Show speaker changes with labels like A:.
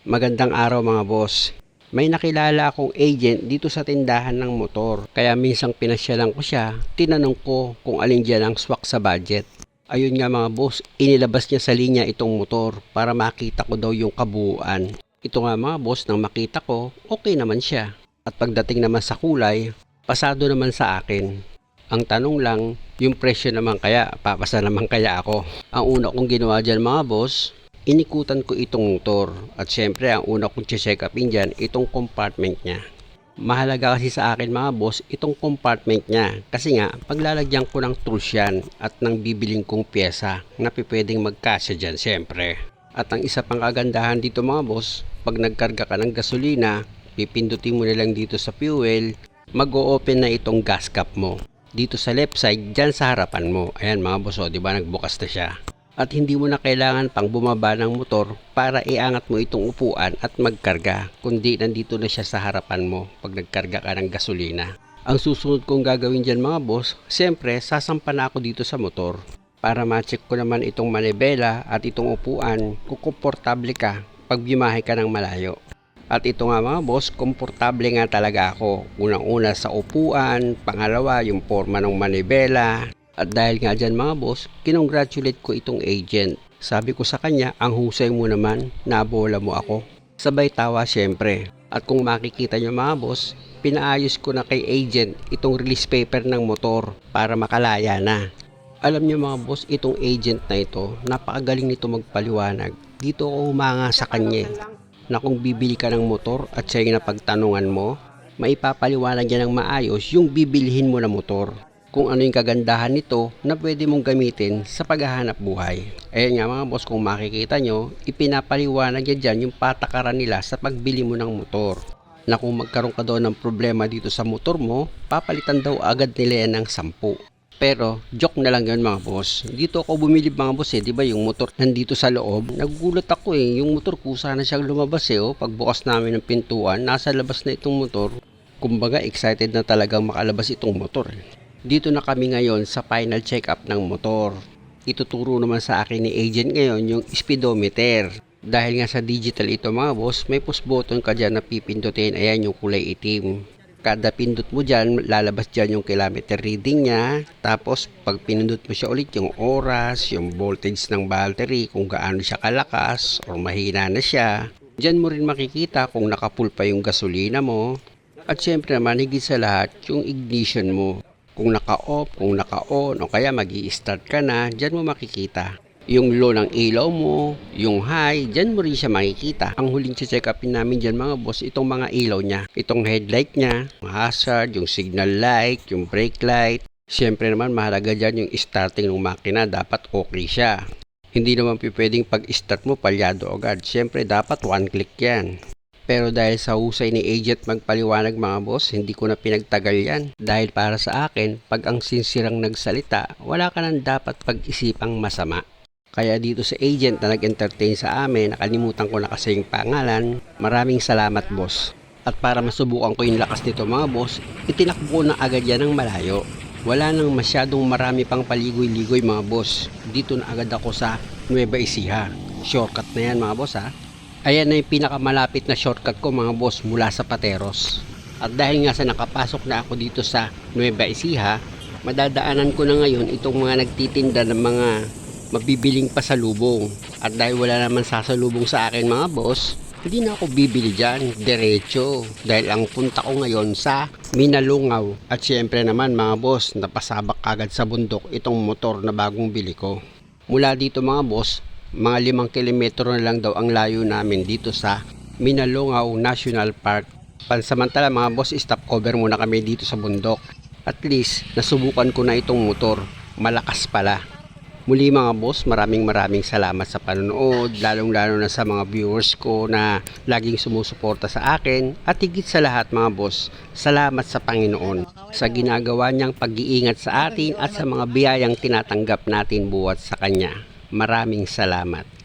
A: Magandang araw mga boss. May nakilala akong agent dito sa tindahan ng motor. Kaya minsang pinasyalan ko siya, tinanong ko kung alin dyan ang swak sa budget. Ayun nga mga boss, inilabas niya sa linya itong motor para makita ko daw yung kabuuan. Ito nga mga boss, nang makita ko, okay naman siya. At pagdating naman sa kulay, pasado naman sa akin. Ang tanong lang, yung presyo naman kaya, papasa naman kaya ako. Ang una kong ginawa dyan mga boss, inikutan ko itong motor. At syempre, ang una kong check upin dyan, itong compartment niya. Mahalaga kasi sa akin mga boss, itong compartment niya. Kasi nga, paglalagyan ko ng tools yan at ng bibiling kong pyesa na pwedeng magkasya dyan syempre. At ang isa pang kagandahan dito mga boss, pag nagkarga ka ng gasolina, pipindutin mo na lang dito sa fuel, mag-o-open na itong gas cap mo. Dito sa left side, dyan sa harapan mo. Ayan mga boss, o, di ba nagbukas na siya at hindi mo na kailangan pang bumaba ng motor para iangat mo itong upuan at magkarga kundi nandito na siya sa harapan mo pag nagkarga ka ng gasolina. Ang susunod kong gagawin dyan mga boss, siyempre sasampa na ako dito sa motor para ma-check ko naman itong manibela at itong upuan kung ka pag bimahe ka ng malayo. At ito nga mga boss, komportable nga talaga ako. Unang-una sa upuan, pangalawa yung forma ng manibela, at dahil nga dyan mga boss, kinongratulate ko itong agent. Sabi ko sa kanya, ang husay mo naman, nabola mo ako. Sabay tawa syempre. At kung makikita nyo mga boss, pinaayos ko na kay agent itong release paper ng motor para makalaya na. Alam nyo mga boss, itong agent na ito, napakagaling nito magpaliwanag. Dito ako humanga sa kanya eh, na kung bibili ka ng motor at siya yung napagtanungan mo, maipapaliwanag niya ng maayos yung bibilihin mo na motor kung ano yung kagandahan nito na pwede mong gamitin sa paghahanap buhay. Ayan nga mga boss, kung makikita nyo, ipinapaliwanag niya dyan yung patakaran nila sa pagbili mo ng motor. Na kung magkaroon ka daw ng problema dito sa motor mo, papalitan daw agad nila yan ng 10. Pero, joke na lang yun mga boss. Dito ako bumili mga boss eh, di ba yung motor nandito sa loob. Nagugulat ako eh, yung motor kusa na siyang lumabas eh. Oh. Pagbukas namin ng pintuan, nasa labas na itong motor. Kumbaga, excited na talagang makalabas itong motor eh. Dito na kami ngayon sa final check-up ng motor. Ituturo naman sa akin ni agent ngayon yung speedometer. Dahil nga sa digital ito mga boss, may push button ka dyan na pipindutin. Ayan yung kulay itim. Kada pindot mo dyan, lalabas dyan yung kilometer reading niya. Tapos, pag pinindot mo siya ulit, yung oras, yung voltage ng battery, kung gaano siya kalakas or mahina na siya. Dyan mo rin makikita kung nakapul pa yung gasolina mo. At syempre naman, higit sa lahat, yung ignition mo kung naka-off, kung naka-on, o kaya mag start ka na, dyan mo makikita. Yung low ng ilaw mo, yung high, dyan mo rin siya makikita. Ang huling check upin namin dyan mga boss, itong mga ilaw niya. Itong headlight niya, hazard, yung signal light, yung brake light. Siyempre naman mahalaga dyan yung starting ng makina, dapat okay siya. Hindi naman pwedeng pag-start mo palyado agad. Siyempre dapat one click yan. Pero dahil sa husay ni agent magpaliwanag mga boss, hindi ko na pinagtagal yan. Dahil para sa akin, pag ang sinsirang nagsalita, wala ka nang dapat pag-isipang masama. Kaya dito sa agent na nag-entertain sa amin, nakalimutan ko na kasi yung pangalan. Maraming salamat boss. At para masubukan ko yung lakas nito mga boss, itinakbo na agad yan ng malayo. Wala nang masyadong marami pang paligoy-ligoy mga boss. Dito na agad ako sa Nueva Ecija. Shortcut na yan mga boss ha. Ayan na yung pinakamalapit na shortcut ko mga boss mula sa Pateros. At dahil nga sa nakapasok na ako dito sa Nueva Ecija, madadaanan ko na ngayon itong mga nagtitinda ng mga mabibiling pasalubong. At dahil wala naman sasalubong sa akin mga boss, hindi na ako bibili dyan, diretso. Dahil ang punta ko ngayon sa Minalungaw. At syempre naman mga boss, napasabak agad sa bundok itong motor na bagong bili ko. Mula dito mga boss, mga limang kilometro na lang daw ang layo namin dito sa Minalungaw National Park. Pansamantala mga boss, stop cover muna kami dito sa bundok. At least, nasubukan ko na itong motor. Malakas pala. Muli mga boss, maraming maraming salamat sa panonood, lalong lalo na sa mga viewers ko na laging sumusuporta sa akin at higit sa lahat mga boss, salamat sa Panginoon sa ginagawa niyang pag-iingat sa atin at sa mga biyayang tinatanggap natin buwat sa Kanya. Maraming salamat.